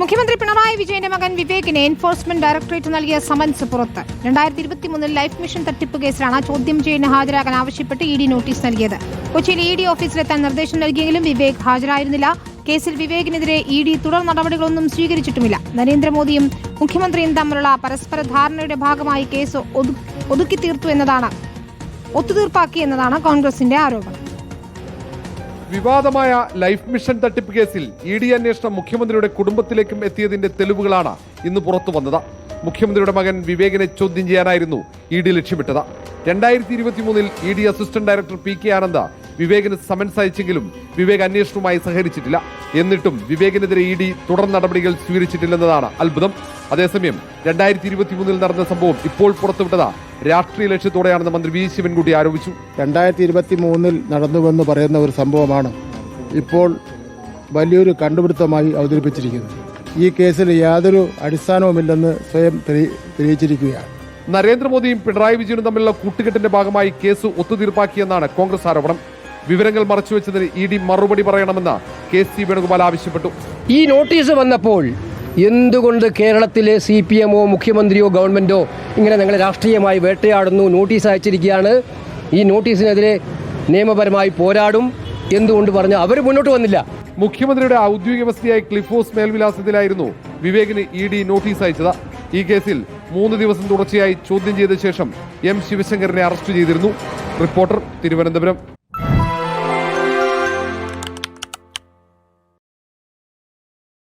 മുഖ്യമന്ത്രി പിണറായി വിജയന്റെ മകൻ വിവേകിന് എൻഫോഴ്സ്മെന്റ് ഡയറക്ടറേറ്റ് നൽകിയ സമൻസ് പുറത്ത്. രണ്ടായിരത്തി ഇരുപത്തിമൂന്നിൽ ലൈഫ് മിഷൻ തട്ടിപ്പ് കേസിലാണ് ചോദ്യം ചെയ്യലിന് ഹാജരാകാൻ ആവശ്യപ്പെട്ട് ഇ ഡി നോട്ടീസ് നൽകിയത്. കൊച്ചിയിൽ ഇ ഡി ഓഫീസിലെത്താൻ നിർദ്ദേശം നൽകിയെങ്കിലും വിവേക് ഹാജരായിരുന്നില്ല. കേസിൽ വിവേകിനെതിരെ ഇ ഡി തുടർ നടപടികളൊന്നും സ്വീകരിച്ചിട്ടുമില്ല. നരേന്ദ്രമോദിയും മുഖ്യമന്ത്രിയും തമ്മിലുള്ള പരസ്പര ധാരണയുടെ ഭാഗമായി കേസ് ഒതുക്കി തീർത്തു എന്നതാണ് ഒത്തുതീർപ്പാക്കി എന്നതാണ് കോൺഗ്രസിന്റെ ആരോപണം. വിവാദമായ ലൈഫ് മിഷൻ തട്ടിപ്പ് കേസിൽ ഇ ഡി അന്വേഷണം മുഖ്യമന്ത്രിയുടെ കുടുംബത്തിലേക്കും എത്തിയതിന്റെ തെളിവുകളാണ് ഇന്ന് പുറത്തു വന്നത്. മുഖ്യമന്ത്രിയുടെ മകൻ വിവേകിനെ ചോദ്യം ചെയ്യാനായിരുന്നു ഇ ഡി ലക്ഷ്യമിട്ടത്. രണ്ടായിരത്തി ഇരുപത്തിമൂന്നിൽ E D assistant director P K Ananda വിവേകിന് summons അയച്ചെങ്കിലും Vivek അന്വേഷണവുമായി സഹകരിച്ചിട്ടില്ല. എന്നിട്ടും വിവേകിനെതിരെ ഇ ഡി തുടർ നടപടികൾ സ്വീകരിച്ചിട്ടില്ലെന്നതാണ് അത്ഭുതം. അതേസമയം രണ്ടായിരത്തി ഇരുപത്തിമൂന്നിൽ നടന്ന സംഭവം ഇപ്പോൾ പുറത്തുവിട്ടത് രാഷ്ട്രീയ ലക്ഷ്യത്തോടെയാണെന്ന് മന്ത്രി വി ശിവൻകുട്ടി ആരോപിച്ചു. രണ്ടായിരത്തി ഇരുപത്തി മൂന്നിൽ നടന്നുവെന്ന് പറയുന്ന ഒരു സംഭവമാണ് ഇപ്പോൾ വലിയൊരു കണ്ടുപിടുത്തമായി അവതരിപ്പിച്ചിരിക്കുന്നത്. ഈ കേസിൽ യാതൊരു അടിസ്ഥാനവുമില്ലെന്ന് സ്വയം തെളി- തെളിയിച്ചിരിക്കുകയാണ്. നരേന്ദ്രമോദിയും പിണറായി വിജയനും തമ്മിലുള്ള കൂട്ടുകെട്ടിന്റെ ഭാഗമായി കേസ് ഒത്തുതീർപ്പാക്കിയെന്നാണ് കോൺഗ്രസ് ആരോപണം. വിവരങ്ങൾ മറച്ചുവെച്ചതിന് ഇ ഡി മറുപടി പറയണമെന്ന് കെ സി വേണുഗോപാൽ ആവശ്യപ്പെട്ടു. ഈ നോട്ടീസ് വന്നപ്പോൾ എന്തുകൊണ്ട് കേരളത്തിലെ സി പി എമ്മോ മുഖ്യമന്ത്രിയോ ഗവൺമെന്റോ ഇങ്ങനെ ഞങ്ങളെ രാഷ്ട്രീയമായി വേട്ടയാടുന്നു നോട്ടീസ് അയച്ചിരിക്കുകയാണ്? ഈ നോട്ടീസിനെതിരെ നിയമപരമായി പോരാടും എന്തുകൊണ്ട് പറഞ്ഞ് അവർ മുന്നോട്ട് വന്നില്ല? മുഖ്യമന്ത്രിയുടെ ഔദ്യോഗിക വസതിയായ ക്ലിഫോസ് മേൽവിലാസത്തിലായിരുന്നു വിവേകിന് ഇ ഡി നോട്ടീസ് അയച്ചത്. ഈ കേസിൽ മൂന്ന് ദിവസം തുടർച്ചയായി ചോദ്യം ചെയ്ത ശേഷം എം ശിവശങ്കറിനെ അറസ്റ്റ് ചെയ്തിരുന്നു. റിപ്പോർട്ടർ തിരുവനന്തപുരം.